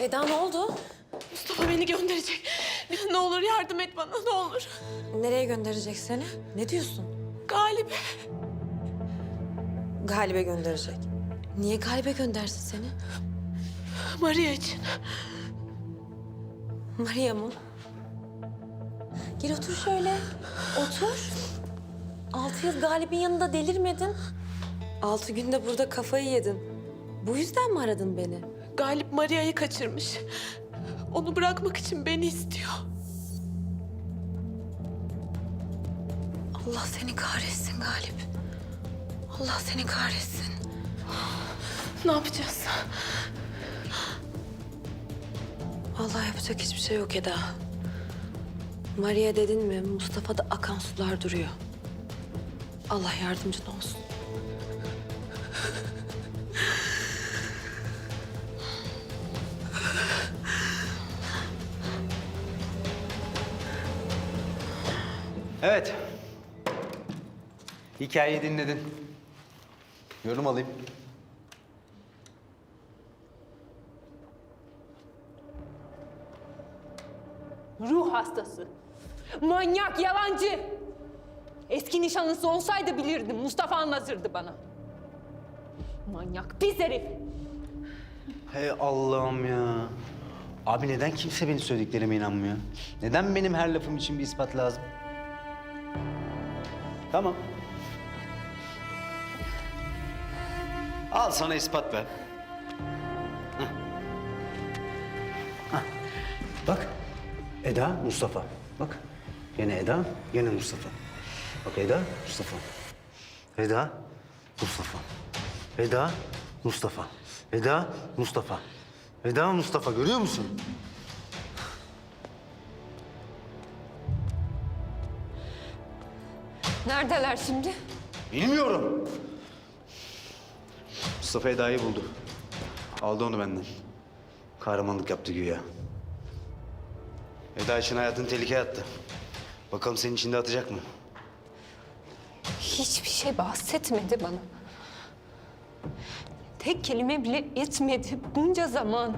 Eda ne oldu? Mustafa beni gönderecek. Ne olur yardım et bana ne olur. Nereye gönderecek seni? Ne diyorsun? Galibe. Galip'e gönderecek. Niye Galip'e göndersin seni? Maria için. Maria mı? Gel otur şöyle. Otur. Altı yıl Galip'in yanında delirmedin. Altı günde burada kafayı yedin. Bu yüzden mi aradın beni? Galip Maria'yı kaçırmış. Onu bırakmak için beni istiyor. Allah seni kahretsin Galip. Allah seni kahretsin. Ne yapacağız? Vallahi yapacak hiçbir şey yok Eda. Maria dedin mi Mustafa'da akan sular duruyor. Allah yardımcın olsun. Evet. Hikayeyi dinledin. Yorum alayım. Ruh hastası. Manyak, yalancı. Eski nişanlısı olsaydı bilirdim. Mustafa anlatırdı bana. Manyak, pis herif. Hey Allah'ım ya. Abi neden kimse benim söylediklerime inanmıyor? Neden benim her lafım için bir ispat lazım? Tamam. Al sana ispat ver. Hah. Hah. Bak. Eda, Mustafa. Bak. Yine Eda, yine Mustafa. Bak Eda, Mustafa. Eda, Mustafa. Eda, Mustafa. Eda, Mustafa. Eda, Mustafa. Görüyor musun? Neredeler şimdi? Bilmiyorum. Mustafa Eda'yı buldu. Aldı onu benden. Kahramanlık yaptı güya. Eda için hayatını tehlikeye attı. Bakalım senin içinde atacak mı? Hiçbir şey bahsetmedi bana. Tek kelime bile etmedi bunca zaman.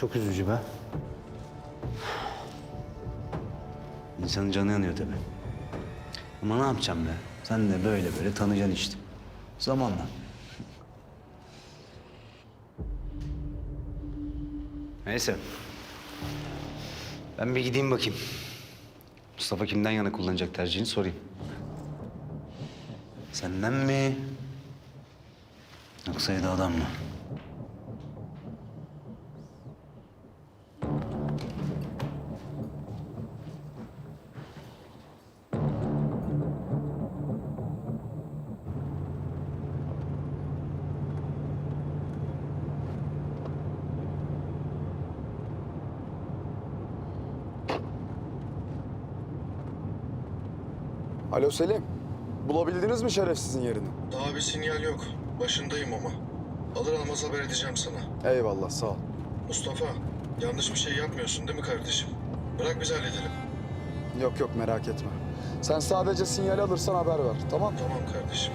Çok üzücü be. İnsanın canı yanıyor tabii. Ama ne yapacağım be? Sen de böyle böyle tanıyacaksın işte. Zamanla. Neyse. Ben bir gideyim bakayım. Mustafa kimden yana kullanacak tercihini sorayım. Senden mi? Yoksa Eda'dan mı? Alo Selim. Bulabildiniz mi şerefsizin yerini? Daha bir sinyal yok. Başındayım ama. Alır almaz haber edeceğim sana. Eyvallah sağ ol. Mustafa, yanlış bir şey yapmıyorsun değil mi kardeşim? Bırak biz halledelim. Yok yok merak etme. Sen sadece sinyal alırsan haber ver tamam Tamam kardeşim.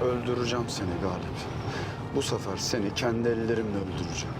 Öldüreceğim seni Galip. Bu sefer seni kendi ellerimle öldüreceğim.